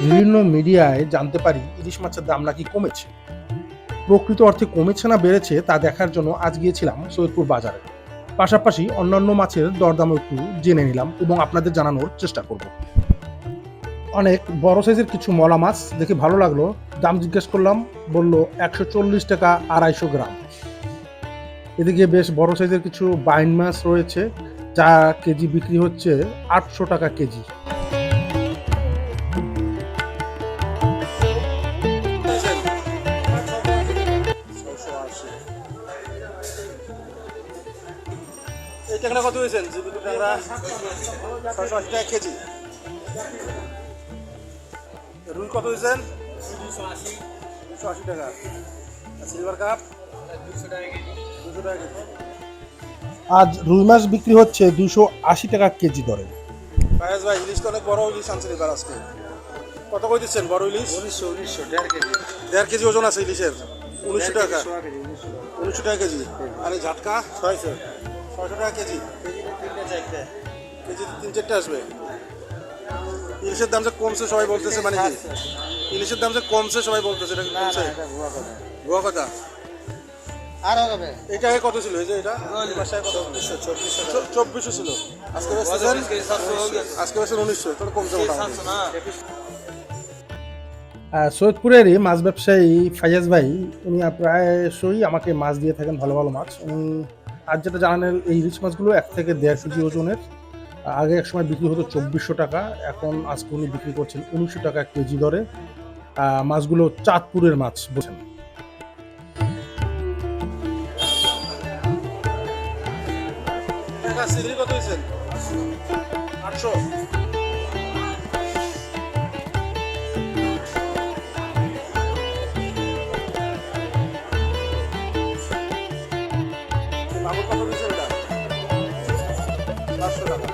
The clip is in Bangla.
বিভিন্ন মিডিয়ায় জানতে পারি ইলিশ মাছের দাম নাকি কমেছে। প্রকৃত অর্থে কমেছে না, বেড়েছে তা দেখার জন্য আজ গিয়েছিলাম সৈয়দপুর বাজারে। পাশাপাশি অন্যান্য মাছের দরদামও একটু জেনে নিলাম এবং আপনাদের জানানোর চেষ্টা করব। অনেক বড় সাইজের কিছু মলা মাছ দেখে ভালো লাগল। দাম জিজ্ঞেস করলাম, বলল, একশো চল্লিশ টাকা আড়াইশো গ্রাম। এদিকে বেশ বড় সাইজের কিছু বাইন মাছ রয়েছে, যা কেজি বিক্রি হচ্ছে আটশো টাকা কেজি। এই ট্যাংরা কত হয়েছেন? ট্যাংরা ছয়শো আশি টাকা কেজি। রুই কত হয়েছেন? দুশো আশি। টাকা। আর সিলভার কাপ? দুশো টাকা কেজি। আজ রুই মাছ বিক্রি হচ্ছে দুশো আশি টাকা কেজি দরে। ফায়াজ ভাই ইলিশ তো অনেক বড় ইলিশ আনছেন এবার আজকে। কত করে দিচ্ছেন? বড় ইলিশ? উনিশশো উনিশশো দেড় কেজি। দেড় কেজি ওজন আছে ইলিশের। উনিশশো টাকা। উনিশশো টাকা কেজি। আর এই ঝাটকা? ছয়শো। ছয়শো টাকা কেজি? কেজি তিন চারটে আসবে। ইলিশের দাম যে কমছে সবাই বলতেছে মানে কি? ইলিশের দাম যে কমছে সবাই বলতেছে এটা কমছে? ভুয়া কথা। আর হবে? এটা আগে কত ছিল? এই যে এটা? চব্বিশশো ছিল। আজকে বেচতেছেন? আজকে বেচছেন উনিশশো তাহলে কমছে সৈয়দপুরেরই মাছ ব্যবসায়ী ফাইয়াজ ভাই উনি প্রায়শই আমাকে মাছ দিয়ে থাকেন ভালো ভালো মাছ। উনি আজ যেটা জানালেন এই ইলিশ মাছগুলো এক থেকে দেড় কেজি ওজনের। আগে এক সময় বিক্রি হতো চব্বিশশো টাকা, এখন আজকে উনি বিক্রি করছেন উনিশশো টাকা কেজি দরে। মাছগুলো চাঁদপুরের মাছ বোঝেন আটশো। মাগুর কত দিচ্ছেন এটা চারশো টাকা।